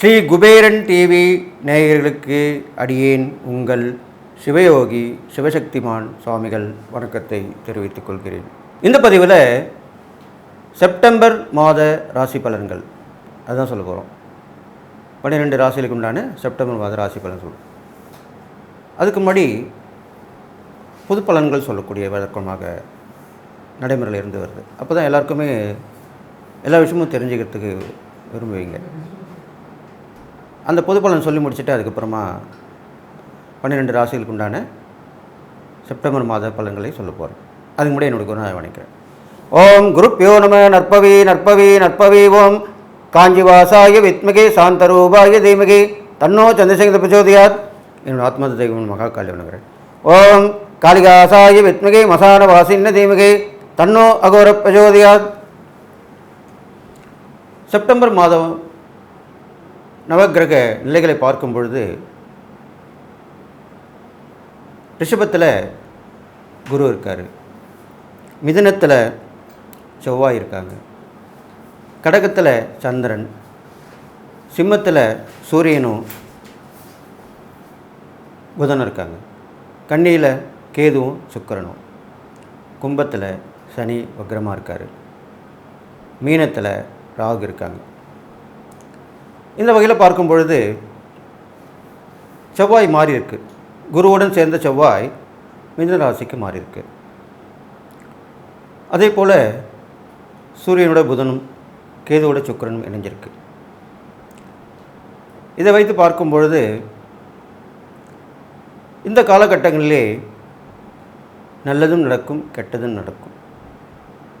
Sri Kuberan TV நேயர்களுக்கு அடியேன் உங்கள் சிவயோகி சிவசக்திமான் சுவாமிகள் வணக்கத்தை தெரிவித்துக் கொள்கிறேன். இந்த பதிவில் செப்டம்பர் மாத ராசி பலன்கள். அதுதான் சொல்ல போகிறோம் பன்னிரெண்டு ராசிகளுக்கு உண்டான செப்டம்பர் மாத ராசி பலன் சொல்லுவோம் அதுக்கு முன்னாடி புது பலன்கள் சொல்லக்கூடிய வழக்கமாக நடைமுறையில் இருந்து வருது. அப்போ தான் எல்லாருக்குமே எல்லா விஷயமும் தெரிஞ்சுக்கிறதுக்கு விரும்புவீங்க. அந்த பொது சொல்லி முடிச்சுட்டு அதுக்கப்புறமா பன்னிரெண்டு ராசிகளுக்கு உண்டான செப்டம்பர் மாத பலன்களை சொல்ல போகிறேன் அதுக்கு முன்னாடி என்னோட குருநாதை வணக்கிறேன் ஓம் குருப்பியோ நம நற்பவி நற்பவி நற்பவி ஓம். காஞ்சிவாசாய வித்மகே சாந்தரூபாய தீமகே. தன்னோ சந்திரசேகர பிரச்சோதியார் என்னோட ஆத்மத தெய்வம் மகா காளி வணங்குறேன் ஓம் காளிகாசாய வித்மகே மசான வாசின்ன தீமகே. தன்னோ அகோர பிரச்சோதியாத் செப்டம்பர் மாதம் நவக்கிரக நிலைகளை பார்க்கும் பொழுது ரிஷபத்தில் குரு இருக்கார் மிதனத்தில் செவ்வாய் இருக்காங்க கடகத்தில் சந்திரன் சிம்மத்தில் சூரியனும் புதனும் இருக்காங்க கண்ணியில் கேதுவும் சுக்கிரனும் கும்பத்தில் சனி வக்ரமாக இருக்கார். மீனத்தில் ராகு இருக்காங்க. இந்த வகையில் பார்க்கும் பொழுது செவ்வாய் மாறி இருக்கு. குருவுடன் சேர்ந்த செவ்வாய் மிதன ராசிக்கு மாறி இருக்கு. அதே போல் சூரியனோட புதனும் கேதுவோட சுக்கிரனும் இணைஞ்சிருக்கு. இதை வைத்து பார்க்கும் பொழுது இந்த காலகட்டங்களிலே நல்லதும் நடக்கும் கெட்டதும் நடக்கும்.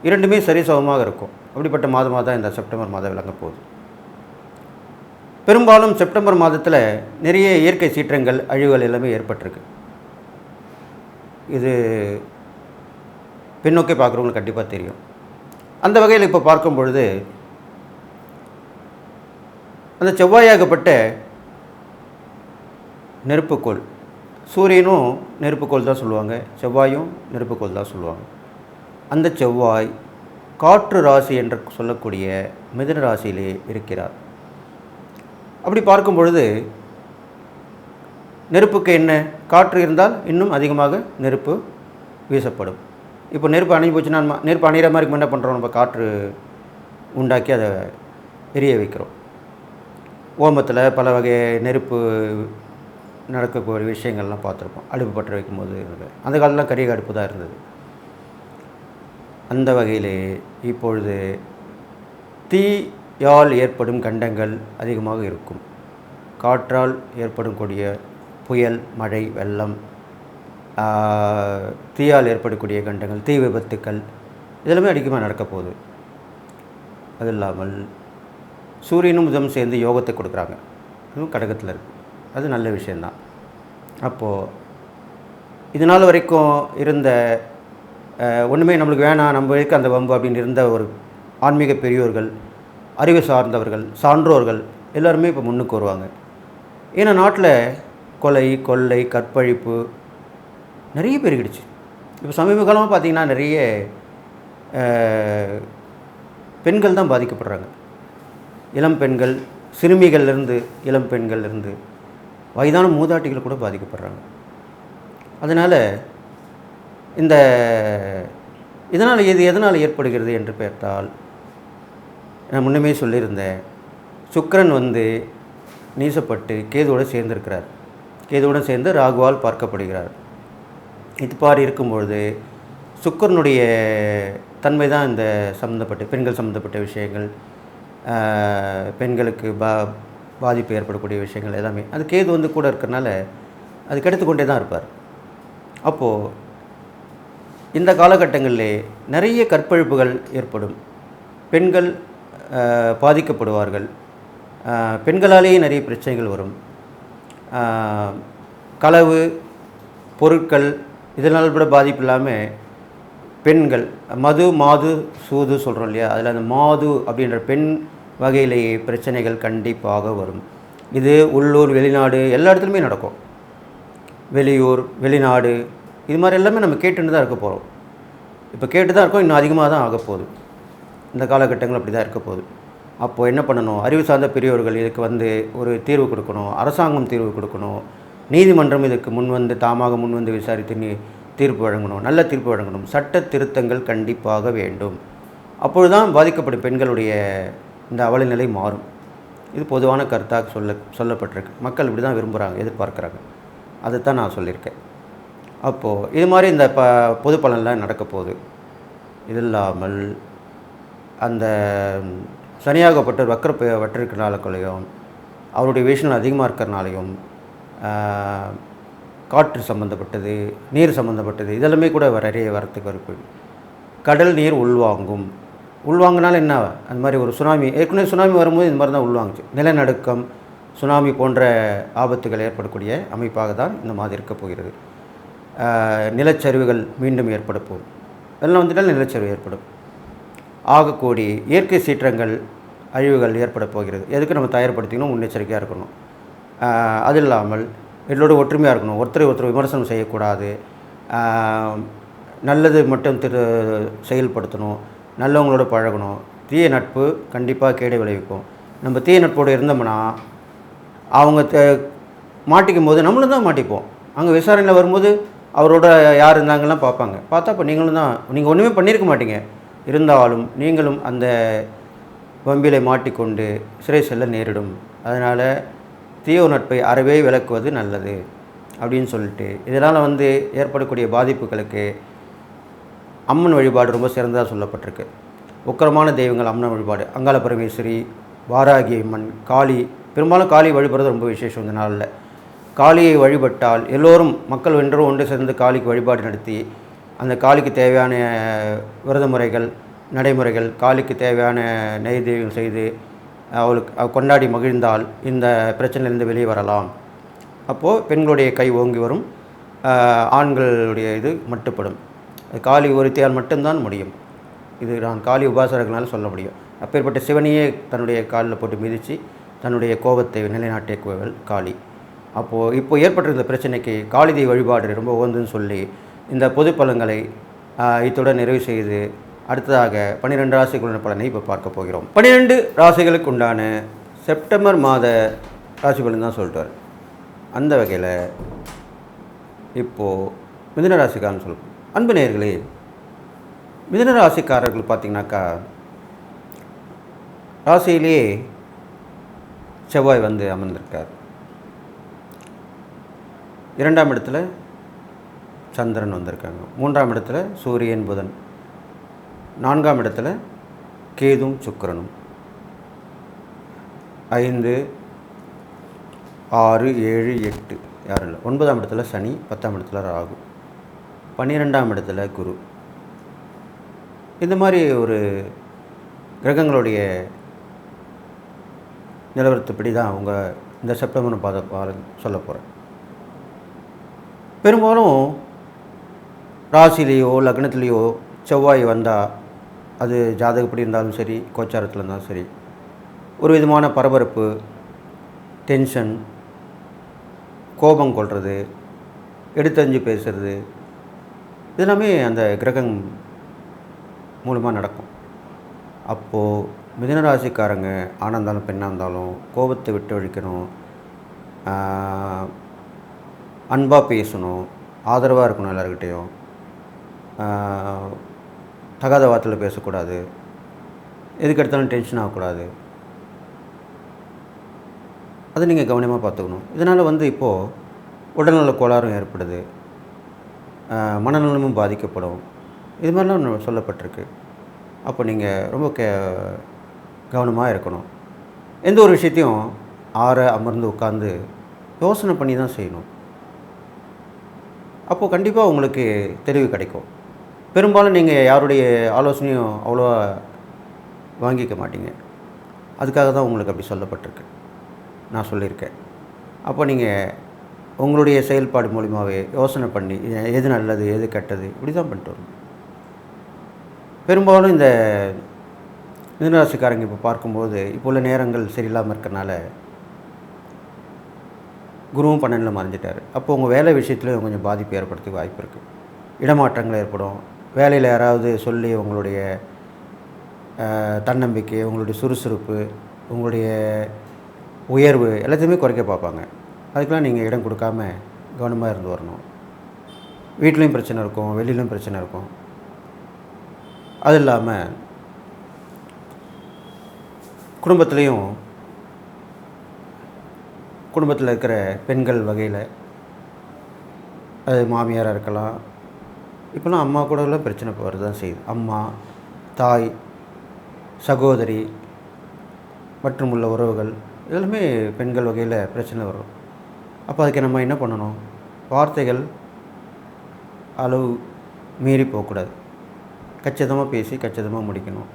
இரண்டுமே சரிசமமாக இருக்கும். அப்படிப்பட்ட மாதமாக தான் இந்த செப்டம்பர் மாதம் விளங்க போகுது. பெரும்பாலும் செப்டம்பர் மாதத்தில் நிறைய இயற்கை சீற்றங்கள் அழிவுகள் எல்லாமே ஏற்பட்டிருக்கு. இது பின்னோக்கி பார்க்குறவங்களுக்கு கண்டிப்பாக தெரியும். அந்த வகையில் இப்போ பார்க்கும் பொழுது அந்த செவ்வாயாகப்பட்ட நெருப்புக்கோள் சூரியனும் நெருப்புக்கோள் தான் சொல்லுவாங்க செவ்வாயும் நெருப்புக்கோள் தான் சொல்லுவாங்க. அந்த செவ்வாய் காற்று ராசி என்று சொல்லக்கூடிய மிதுன ராசியிலே இருக்கிறார். அப்படி பார்க்கும் பொழுது நெருப்புக்கு என்ன? காற்று இருந்தால் இன்னும் அதிகமாக நெருப்பு வீசப்படும். இப்போ நெருப்பு அணைஞ்சு போச்சுன்னா நெருப்பு அணையிற மாதிரி என்ன பண்ணுறோம் நம்ம காற்று உண்டாக்கி அதை எரிய வைக்கிறோம். ஓமத்தில் பல வகை நெருப்பு நடக்கக்கூடிய விஷயங்கள்லாம் பார்த்துருப்போம். அடுப்பு பற்ற வைக்கும்போது அந்த காலத்தில் கரிய அடுப்பு தான் இருந்தது. அந்த வகையிலே இப்பொழுது தீயால் ஏற்படும் கண்டங்கள் அதிகமாக இருக்கும். காற்றால் ஏற்படும் கூடிய புயல் மழை வெள்ளம் தீயால் ஏற்படக்கூடிய கண்டங்கள் தீ விபத்துக்கள் இதெல்லாமே அதிகமாக நடக்க போகுது. அது இல்லாமல் சூரியனும் புதனும் சேர்ந்து யோகத்தை கொடுக்குறாங்க. அதுவும் கடகத்தில் இருக்குது அது நல்ல விஷயந்தான் அப்போது இது நாள் வரைக்கும் இருந்த ஒன்றுமே நம்மளுக்கு வேணாம் நம்ம இருக்க அந்த வம்பு அப்படின்னு இருந்த ஒரு ஆன்மீக பெரியோர்கள் அறிவு சார்ந்தவர்கள் சான்றோர்கள் எல்லாருமே இப்போ முன்னுக்கு வருவாங்க. ஏன்னா நாட்டில் கொலை கொள்ளை கற்பழிப்பு நிறைய பெருகிடுச்சு. இப்போ சமீப காலமாக பார்த்திங்கன்னா நிறைய பெண்கள் தான் பாதிக்கப்படுறாங்க. இளம் பெண்கள் சிறுமிகள்லேருந்து இளம் பெண்கள்லேருந்து வயதான மூதாட்டிகள் கூட பாதிக்கப்படுறாங்க. அதனால் இந்த இதனால் இது எதனால் ஏற்படுகிறது என்று பார்த்தால் நான் முன்னமே சொல்லியிருந்தேன் சுக்கரன் வந்து நீசப்பட்டு கேதுவோடு சேர்ந்திருக்கிறார். கேதுவுடன் சேர்ந்து ராகுவால் பார்க்கப்படுகிறார். இது பாரி இருக்கும்பொழுது சுக்கரனுடைய தன்மை தான் இந்த சம்மந்தப்பட்ட பெண்கள் சம்மந்தப்பட்ட விஷயங்கள் பெண்களுக்கு பா பாதிப்பு ஏற்படக்கூடிய விஷயங்கள் எல்லாமே. அது கேது வந்து கூட இருக்கிறனால அது கெடுத்து கொண்டே தான் இருப்பார். அப்போது இந்த காலகட்டங்களிலே நிறைய கற்பழிப்புகள் ஏற்படும். பெண்கள் பாதிக்கப்படுவார்கள். பெண்களாலேயே நிறைய பிரச்சனைகள் வரும். களவு பொருட்கள் இதனால் கூட பாதிப்பு இல்லாமல் பெண்கள் மது மாது சூது சொல்கிறோம் இல்லையா? அதில் அந்த மாது அப்படின்ற பெண் வகையிலேயே பிரச்சனைகள் கண்டிப்பாக வரும். இது உள்ளூர் வெளிநாடு எல்லா இடத்துலையுமே நடக்கும். வெளியூர் வெளிநாடு இது மாதிரி எல்லாமே நம்ம கேட்டுன்னு தான் இருக்க போகிறோம் இப்போ கேட்டு தான் இருக்கோம் இன்னும் அதிகமாக தான் ஆக போகுது. இந்த காலகட்டங்கள் அப்படி தான் இருக்க போகுது. அப்போது என்ன பண்ணணும்? அறிவு சார்ந்த பெரியவர்கள் இதுக்கு வந்து ஒரு தீர்வு கொடுக்கணும். அரசாங்கம் தீர்வு கொடுக்கணும். நீதிமன்றம் இதுக்கு முன் வந்து தாமாக முன் வந்து விசாரித்து நீ தீர்ப்பு வழங்கணும். நல்ல தீர்ப்பு வழங்கணும். சட்ட திருத்தங்கள் கண்டிப்பாக வேண்டும். அப்பொழுது தான் பாதிக்கப்படும் பெண்களுடைய இந்த அவலநிலை மாறும். இது பொதுவான கருத்தாக சொல்ல சொல்லப்பட்டிருக்கு. மக்கள் இப்படி தான் விரும்புகிறாங்க எதிர்பார்க்குறாங்க. அதை தான் நான் சொல்லியிருக்கேன். அப்போது இது மாதிரி இந்த ப பொது பலன்லாம் நடக்க போகுது. இது இல்லாமல் அந்த சனியாகப்பட்டவர் வக்கர பெ- வற்றிருக்கிறனாலையும் அவருடைய விஷயம் அதிகமாக இருக்கிறனாலையும் காற்று சம்மந்தப்பட்டது நீர் சம்மந்தப்பட்டது இதெல்லாமே கூட நிறைய வரத்துக்கு வரப்பு கடல் நீர் உள்வாங்கும். உள்வாங்கினாலும் என்ன அந்த மாதிரி ஒரு சுனாமி ஏற்கனவே சுனாமி வரும்போது இந்த மாதிரி தான் உள்வாங்குச்சு. நிலநடுக்கம் சுனாமி போன்ற ஆபத்துகள் ஏற்படக்கூடிய அமைப்பாக தான் இந்த மாதிரி இருக்க போகிறது. நிலச்சரிவுகள் மீண்டும் ஏற்பட வெள்ளம் வந்துட்டால் நிலச்சரிவு ஏற்படும். ஆகக்கூடிய இயற்கை சீற்றங்கள் அழிவுகள் ஏற்பட போகிறது. எதுக்கு நம்ம தயார்படுத்திக்கணும்? முன்னெச்சரிக்கையாக இருக்கணும். அது இல்லாமல் எல்லோட ஒற்றுமையாக இருக்கணும். ஒருத்தரை ஒருத்தர் விமர்சனம் செய்யக்கூடாது. நல்லது மட்டும் திரு செயல்படுத்தணும். நல்லவங்களோட பழகணும். தீய நட்பு கண்டிப்பாக கேடு விளைவிக்கும். நம்ம தீய நட்போடு இருந்தோம்னா அவங்க த மாட்டிக்கும் போது நம்மளும் தான் மாட்டிப்போம். அங்கே விசாரணையில் வரும்போது அவரோட யார் இருந்தாங்கலாம் பார்ப்பாங்க. பார்த்தா இப்போ நீங்களும் தான் நீங்கள் ஒன்றுமே பண்ணியிருக்க மாட்டீங்க. இருந்தாலும் நீங்களும் அந்த வம்பிலை மாட்டிக்கொண்டு சிறை செல்ல நேரிடும். அதனால் தீய நட்பை அறவே விளக்குவது நல்லது அப்படின்னு சொல்லிட்டு. இதனால் வந்து ஏற்படக்கூடிய பாதிப்புகளுக்கு அம்மன் வழிபாடு ரொம்ப சிறந்ததாக சொல்லப்பட்டிருக்கு. உக்கரமான தெய்வங்கள் அம்மன் வழிபாடு. அங்காள பரமேஸ்வரி வாராகி அம்மன் காளி. பெரும்பாலும் காளி வழிபடுறது ரொம்ப விசேஷம் இந்த நாளில். காளியை வழிபட்டால் எல்லோரும் மக்கள் வென்றரும் ஒன்று சேர்ந்து காளிக்கு வழிபாடு நடத்தி அந்த காளிக்கு தேவையான விரத முறைகள் நடைமுறைகள் காளிக்கு தேவையான நெய்தீகம் செய்து அவளுக்கு கொண்டாடி மகிழ்ந்தால் இந்த பிரச்சனையிலிருந்து வெளியே வரலாம். அப்போது பெண்களுடைய கை ஓங்கி வரும். ஆண்களுடைய இது மட்டுப்படும். காளி ஒருத்தியால் மட்டும்தான் முடியும். இது நான் காளி உபாசகர்களால் சொல்ல முடியும். அப்பேற்பட்ட சிவனையே தன்னுடைய காலில் போட்டு மிதித்து தன்னுடைய கோபத்தை நிலைநாட்டிய கோவில் காளி. அப்போது இப்போ ஏற்பட்டிருந்த பிரச்சனைக்கு காளிதை வழிபாடு ரொம்ப உகந்துன்னு சொல்லி இந்த பொது பலன்களை இத்துடன் நிறைவு செய்து அடுத்ததாக பன்னிரெண்டு ராசிகளுடைய பலனை இப்போ பார்க்க போகிறோம். பன்னிரெண்டு ராசிகளுக்கு உண்டான செப்டம்பர் மாத ராசி பலன் தான் சொல்லிட்டார். அந்த வகையில் இப்போது மிதன ராசிக்காரன்னு சொல்லுவோம் அன்பு நேர்களே மிதன ராசிக்காரர்கள் பார்த்தீங்கன்னாக்கா ராசியிலேயே செவ்வாய் வந்து அமர்ந்திருக்கார். இரண்டாம் இடத்துல சந்திரன் வந்திருக்காங்க. மூன்றாம் இடத்துல சூரியன் புதன். நான்காம் இடத்துல கேதும் சுக்கரனும். ஐந்து ஆறு ஏழு எட்டு. யாரும் இல்லை. ஒன்பதாம் இடத்துல சனி பத்தாம் இடத்துல ராகு. பன்னிரெண்டாம் இடத்துல குரு. இந்த மாதிரி ஒரு கிரகங்களுடைய நிலவரத்துப்படி தான் அவங்க இந்த செப்டம்பர் பாத பாத சொல்ல போகிறேன் பெரும்பாலும் ராசிலேயோ லக்னத்துலேயோ செவ்வாய் வந்தால் அது ஜாதகப்படி இருந்தாலும் சரி கோச்சாரத்தில் இருந்தாலும் சரி ஒரு விதமான பரபரப்பு டென்ஷன் கோபம் கொள்வது எடுத்தறிஞ்சு பேசுறது இதெல்லாமே அந்த கிரகம் மூலமாக நடக்கும். அப்போது மிதனராசிக்காரங்க ஆணாக இருந்தாலும் பெண்ணாக இருந்தாலும் கோபத்தை விட்டு ஒழிக்கணும். அன்பாக பேசணும் ஆதரவாக இருக்கணும் எல்லாருக்கிட்டேயும் தகாத வார்த்தையில் பேசக்கூடாது. எதுக்கு எடுத்தாலும் டென்ஷன் ஆகக்கூடாது. அதை நீங்கள் கவனமாக பார்த்துக்கணும். இதனால் வந்து இப்போது உடல்நல கோளாறும் ஏற்படுது. மனநலமும் பாதிக்கப்படும். இது மாதிரிலாம் சொல்லப்பட்டிருக்கு. அப்போ நீங்கள் ரொம்ப கே கவனமாக இருக்கணும். எந்த ஒரு விஷயத்தையும் ஆற அமர்ந்து உட்காந்து யோசனை பண்ணி தான் செய்யணும். அப்போது கண்டிப்பாக உங்களுக்கு தெளிவு கிடைக்கும். பெரும்பாலும் நீங்கள் யாருடைய ஆலோசனையும் அவ்வளோவா வாங்கிக்க மாட்டீங்க. அதுக்காக தான் உங்களுக்கு அப்படி சொல்லப்பட்டிருக்கு. நான் சொல்லியிருக்கேன். அப்போ நீங்கள் உங்களுடைய செயல்பாடு மூலிமாவே யோசனை பண்ணி எது நல்லது எது கெட்டது இப்படி தான் பண்ணிட்டு வரணும். பெரும்பாலும் இந்த மிதனராசிக்காரங்க இப்போ பார்க்கும்போது இப்போ உள்ள நேரங்கள் சரியில்லாமல் இருக்கறனால குருவும் பன்னெண்டில் மறைஞ்சிட்டார். அப்போ உங்கள் வேலை விஷயத்தில் கொஞ்சம் பாதிப்பு ஏற்படுறதுக்கு வாய்ப்பு இருக்குது இடமாற்றங்கள் ஏற்படும். வேலையில் யாராவது சொல்லி உங்களுடைய தன்னம்பிக்கை உங்களுடைய சுறுசுறுப்பு உங்களுடைய உயர்வு எல்லாத்தையுமே குறைக்க பார்ப்பாங்க. அதுக்கெலாம் நீங்கள் இடம் கொடுக்காம கவனமாக இருந்து வரணும். வீட்லேயும் பிரச்சனை இருக்கும் வெளியிலையும் பிரச்சனை இருக்கும். அது இல்லாமல் குடும்பத்துலேயும் குடும்பத்தில் இருக்கிற பெண்கள் வகையில் அது மாமியாராக இருக்கலாம். இப்போலாம் அம்மா கூடலாம் பிரச்சனை போகிறது தான் செய்யுது. அம்மா தாய் சகோதரி மற்றும் உள்ள உறவுகள் இதெல்லாமே பெண்கள் வகையில் பிரச்சனை வரும். அப்போ அதுக்கு நம்ம என்ன பண்ணணும்? வார்த்தைகள் அளவு மீறி போகக்கூடாது. கச்சிதமாக பேசி கச்சிதமாக முடிக்கணும்.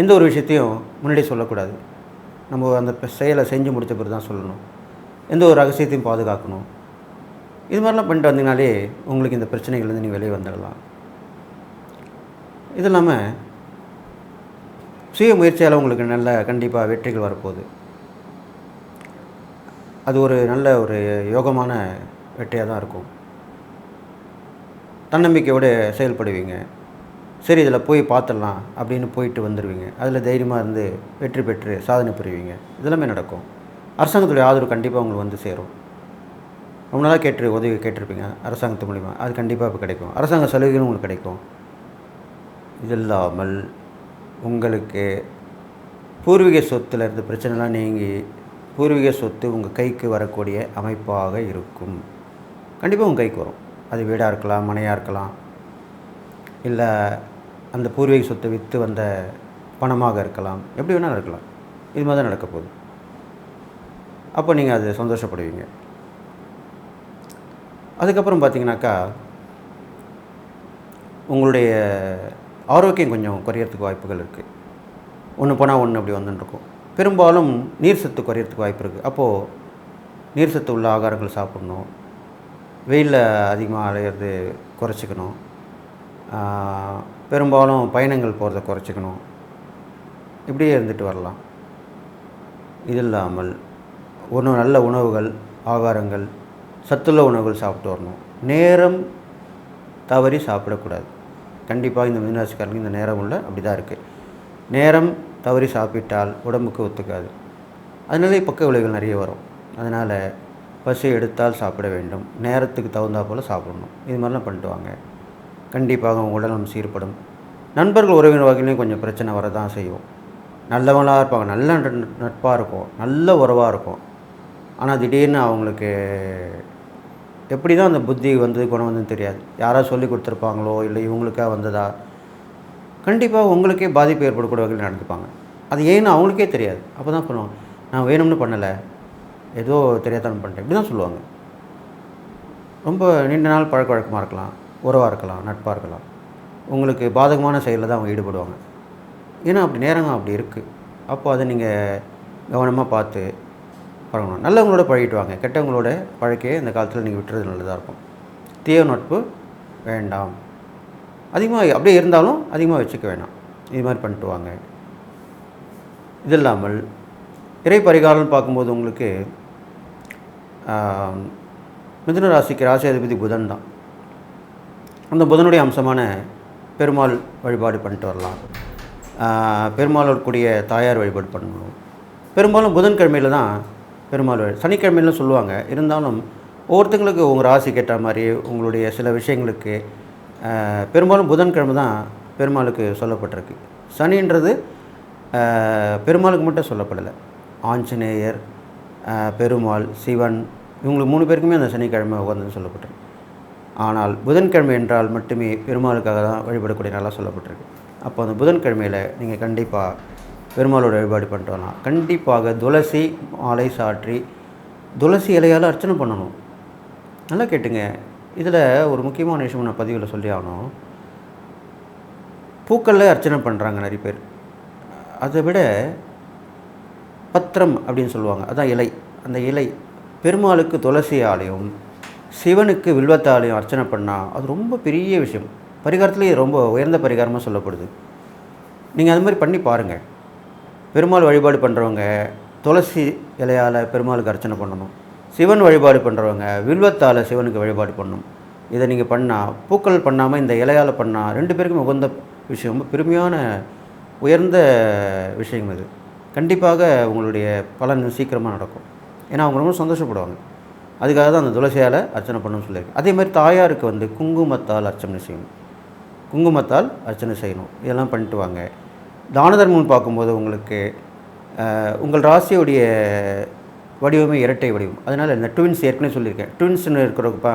எந்த ஒரு விஷயத்தையும் முன்னாடி சொல்லக்கூடாது. நம்ம அந்த செயலை செஞ்சு முடித்த பிறகு தான் சொல்லணும். எந்த ஒரு ரகசியத்தையும் பாதுகாக்கணும். இது மாதிரிலாம் பண்ணிட்டு வந்தீங்கனாலே உங்களுக்கு இந்த பிரச்சனைகள்லேருந்து நீங்கள் வெளியே வந்துடலாம். இது இல்லாமல் சுய முயற்சியால் உங்களுக்கு நல்ல கண்டிப்பாக வெற்றிகள் வரப்போகுது. அது ஒரு நல்ல ஒரு யோகமான வெற்றியாக தான் இருக்கும். தன்னம்பிக்கையோடு செயல்படுவீங்க. சரி இதில் போய் பார்த்துடலாம் அப்படின்னு போயிட்டு வந்துடுவீங்க. அதில் தைரியமாக இருந்து வெற்றி பெற்று சாதனை புரிவீங்க. இதெல்லாமே நடக்கும். அரசாங்கத்துடைய ஆதரவு கண்டிப்பாக உங்களுக்கு வந்து சேரும். ரொம்ப நாளாக கேட்டு உதவி கேட்டிருப்பீங்க அரசாங்கத்து மூலிமா அது கண்டிப்பாக இப்போ கிடைக்கும். அரசாங்க சலுகைகளும் உங்களுக்கு கிடைக்கும். இது இல்லாமல் உங்களுக்கு பூர்வீக சொத்தில் இருந்த பிரச்சனைலாம் நீங்கி பூர்வீக சொத்து உங்கள் கைக்கு வரக்கூடிய அமைப்பாக இருக்கும். கண்டிப்பாக உங்கள் கைக்கு வரும். அது வீடாக இருக்கலாம் மனையாக இருக்கலாம். இல்லை அந்த பூர்வீக சொத்தை விற்று வந்த பணமாக இருக்கலாம். எப்படி வேணாலும் இருக்கலாம். இது மாதிரி தான் நடக்க போகுது. அப்போ நீங்கள் அது சந்தோஷப்படுவீங்க. அதுக்கப்புறம் பார்த்தீங்கன்னாக்கா உங்களுடைய ஆரோக்கியம் கொஞ்சம் குறையறதுக்கு வாய்ப்புகள் இருக்குது ஒன்று போனால் ஒன்று அப்படி வந்துட்டுருக்கும் பெரும்பாலும் நீர் சத்து குறையிறதுக்கு வாய்ப்பு இருக்குது அப்போது நீர் சத்து உள்ள ஆகாரங்கள் சாப்பிடணும். வெயிலில் அதிகமாக அலையிறது குறைச்சிக்கணும். பெரும்பாலும் பயணங்கள் போகிறத குறைச்சிக்கணும். இப்படியே இருந்துட்டு வரலாம். இது இல்லாமல் ஒன்று நல்ல உணவுகள் ஆகாரங்கள் சத்துள்ள உணவுகள் சாப்பிட்டு வரணும். நேரம் தவறி சாப்பிடக்கூடாது. கண்டிப்பாக இந்த மீனராசிக்காரங்க இந்த நேரம் உள்ள அப்படி தான் இருக்குது நேரம் தவறி சாப்பிட்டால் உடம்புக்கு ஒத்துக்காது. அதனால பக்க விளைவுகள் நிறைய வரும். அதனால் பசி எடுத்தால் சாப்பிட வேண்டும். நேரத்துக்கு தகுந்தா போல் சாப்பிடணும். இது மாதிரிலாம் பண்ணிட்டு வாங்க. கண்டிப்பாக உங்கள் உடல்நலம் சீர்படும். நண்பர்கள் உறவினர் வகையிலையும் கொஞ்சம் பிரச்சனை வரதான் செய்வோம் நல்லவங்களாக இருப்பாங்க. நல்ல நட்பாக இருக்கும். நல்ல உறவாக இருக்கும். ஆனால் திடீர்னு அவங்களுக்கு எப்படி தான் அந்த புத்தி வந்து குணம் வந்து தெரியாது. யாராவது சொல்லி கொடுத்துருப்பாங்களோ இல்லை இவங்களுக்கா வந்ததா? கண்டிப்பாக உங்களுக்கே பாதிப்பு ஏற்படக்கூடிய வகையில் நடந்துப்பாங்க. அது ஏன்னு அவங்களுக்கே தெரியாது. அப்போ தான் பண்ணுவாங்க நான் வேணும்னு பண்ணலை. ஏதோ தெரியாதான் பண்ணிட்டேன். இப்படி தான் சொல்லுவாங்க. ரொம்ப நீண்ட நாள் பழக்க வழக்கமாக இருக்கலாம். உறவாக இருக்கலாம் நட்பாக இருக்கலாம். உங்களுக்கு பாதகமான செயலில் தான் அவங்க ஈடுபடுவாங்க. ஏன்னா அப்படி நேரங்க அப்படி இருக்குது அப்போ அதை நீங்கள் கவனமாக பார்த்து பழகணும். நல்லவங்களோட பழகிட்டு வாங்க. கெட்டவங்களோட பழக்கே இந்த காலத்தில் நீங்கள் விட்டுறது நல்லதாக இருக்கும். தீய நட்பு வேண்டாம். அதிகமாக அப்படியே இருந்தாலும் அதிகமாக வச்சுக்க வேணாம். இது மாதிரி பண்ணிட்டு வாங்க. இது இல்லாமல் இறை பரிகாரம்னு பார்க்கும்போது உங்களுக்கு ஆம், மிதுன ராசிக்கு ராசி அதிபதி புதன் தான். அந்த புதனுடைய அம்சமான பெருமாள் வழிபாடு பண்ணிட்டு வரலாம். பெருமாள் பெருமாளோட கூடிய தாயார் வழிபாடு பண்ணணும். பெரும்பாலும் புதன்கிழமையில் தான் பெருமாள் வழி சனிக்கிழமையிலும் சொல்லுவாங்க இருந்தாலும் ஒவ்வொருத்தங்களுக்கு உங்கள் ராசிக்கு ஏற்ற மாதிரி உங்களுடைய சில விஷயங்களுக்கு பெரும்பாலும் புதன்கிழமை தான் பெருமாளுக்கு சொல்லப்பட்டிருக்கு. சனின்றது பெருமாளுக்கு மட்டும் சொல்லப்படலை. ஆஞ்சநேயர் பெருமாள் சிவன் இவங்களுக்கு மூணு பேருக்குமே அந்த சனிக்கிழமை உகந்ததுன்னு சொல்லப்பட்டிருக்கு. ஆனால் புதன்கிழமை என்றால் மட்டுமே பெருமாளுக்காக தான் வழிபடக்கூடிய நாளாக சொல்லப்பட்டிருக்கு. அப்போ அந்த புதன்கிழமையில் நீங்கள் கண்டிப்பாக பெருமாளோட வழிபாடு பண்ணிட்டு வரலாம் கண்டிப்பாக துளசி மாலை சாற்றி துளசி இலையால் அர்ச்சனை பண்ணணும். நல்லா கேட்டுங்க. இதில் ஒரு முக்கியமான விஷயம் நான் பதிவில் சொல்லி ஆகணும். பூக்களில் அர்ச்சனை பண்ணுறாங்க நிறைய பேர். அதை விட பத்திரம் அப்படின்னு சொல்லுவாங்க. அதான் இலை. அந்த இலை பெருமாளுக்கு துளசியாலையும் சிவனுக்கு வில்வத்தாலையும் அர்ச்சனை பண்ணால் அது ரொம்ப பெரிய விஷயம். பரிகாரத்துலேயே ரொம்ப உயர்ந்த பரிகாரமாக சொல்லப்படுது. நீங்கள் அது மாதிரி பண்ணி பாருங்கள் பெருமாள் வழிபாடு பண்ணுறவங்க துளசி இலையால் பெருமாளுக்கு அர்ச்சனை பண்ணணும். சிவன் வழிபாடு பண்ணுறவங்க வில்வத்தால் சிவனுக்கு வழிபாடு பண்ணணும். இதை நீங்கள் பண்ணால் பூக்கள் பண்ணாமல் இந்த இலையால் பண்ணால் ரெண்டு பேருக்கும் உகந்த விஷயம். ரொம்ப பெருமையான உயர்ந்த விஷயம் இது. கண்டிப்பாக உங்களுடைய பலன் சீக்கிரமாக நடக்கும். ஏன்னா அவங்க ரொம்ப சந்தோஷப்படுவாங்க. அதுக்காக தான் அந்த துளசியால் அர்ச்சனை பண்ணணும்னு சொல்லியிருக்கு. அதே மாதிரி தாயாருக்கு வந்து குங்குமத்தால் அர்ச்சனை செய்யணும். குங்குமத்தால் அர்ச்சனை செய்யணும். இதெல்லாம் பண்ணிட்டு வாங்க. தான தர்மம்னு பார்க்கும்போது உங்களுக்கு உங்கள் ராசியுடைய வடிவமே இரட்டை வடிவம். அதனால் இந்த ட்வின்ஸ் ஏற்கனவே சொல்லியிருக்கேன். ட்வின்ஸ்னு இருக்கிற பா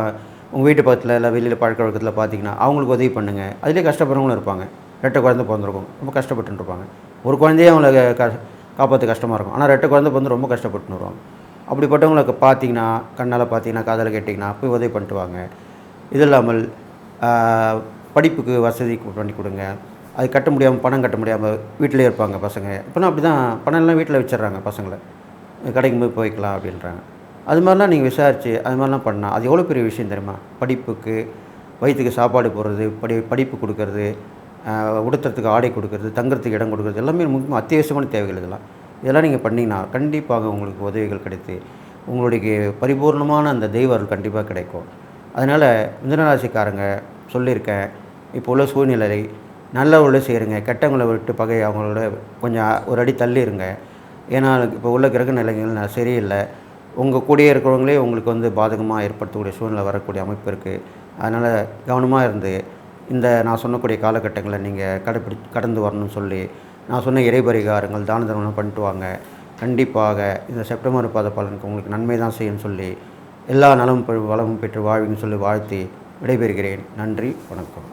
உங்கள் வீட்டு பக்கத்தில் இல்லை வெளியில் பழக்க வழக்கத்தில் பார்த்தீங்கன்னா அவங்களுக்கு உதவி பண்ணுங்கள் அதிலே கஷ்டப்படுறவங்களும் இருப்பாங்க. ரெட்டை குழந்தை பிறந்திருக்கும். ரொம்ப கஷ்டப்பட்டுன்னு இருப்பாங்க. ஒரு குழந்தையே அவங்கள க காப்பாற்ற கஷ்டமாக இருக்கும். ஆனால் ரெட்டை குழந்தை பிறந்து ரொம்ப கஷ்டப்பட்டுன்னு வருவாங்க அப்படிப்பட்டவங்களுக்கு பார்த்தீங்கன்னா கண்ணால் பார்த்தீங்கன்னா காதில் கேட்டிங்கன்னா போய் உதவி பண்ணிட்டு வாங்க. இது இல்லாமல் படிப்புக்கு வசதி பண்ணி கொடுங்க. அது கட்ட முடியாமல் பணம் கட்ட முடியாமல் வீட்டிலே இருப்பாங்க பசங்க. இப்போலாம் அப்படி தான் பணம் எல்லாம் வீட்டில் வச்சிடுறாங்க பசங்களை. கடைக்கு போய் போய்க்கலாம் அப்படின்றாங்க. அது மாதிரிலாம் நீங்கள் விசாரித்து அது மாதிரிலாம் பண்ணால் அது எவ்வளோ பெரிய விஷயம் தெரியுமா? படிப்புக்கு வயிற்றுக்கு சாப்பாடு போடுறது படி படிப்பு கொடுக்கறது உடுத்துறதுக்கு ஆடை கொடுக்கறது தங்குறதுக்கு இடம் கொடுக்கறது எல்லாமே முக்கியமாக அத்தியாவசியமான தேவைகள் இதெல்லாம். இதெல்லாம் நீங்கள் பண்ணிங்கன்னா கண்டிப்பாக உங்களுக்கு உதவிகள் கிடைத்து உங்களுடைய பரிபூர்ணமான அந்த தெய்வ அருள் கண்டிப்பாக கிடைக்கும். அதனால் மிதனராசிக்காரங்க சொல்லியிருக்கேன் இப்போ உள்ள சூழ்நிலை நல்லவங்கள செய்கிறங்க கெட்டவங்களை விட்டு பகை அவங்களோட கொஞ்சம் ஒரு அடி தள்ளி இருங்க ஏன்னா இப்போ உள்ள கிரக நிலைகள் சரியில்லை. உங்கள் கூடயே இருக்கிறவங்களே உங்களுக்கு வந்து பாதகமாக ஏற்படுத்தக்கூடிய சூழ்நிலை வரக்கூடிய அமைப்பு இருக்குது அதனால் கவனமாக இருந்து இந்த நான் சொன்னக்கூடிய காலகட்டங்களை நீங்கள் கடைப்பிடி கடந்து வரணும்னு சொல்லி நான் சொன்ன இறைபரிகாரங்கள் தான தர்மம் பண்ணிட்டு வாங்க. கண்டிப்பாக இந்த செப்டம்பர் பாத பலனுக்கு உங்களுக்கு நன்மை தான் செய்யும் சொல்லி எல்லா நலமும் பெ- வளமும் பெற்று வாழ்வின்னு சொல்லி வாழ்த்தி விடைபெறுகிறேன். நன்றி வணக்கம்.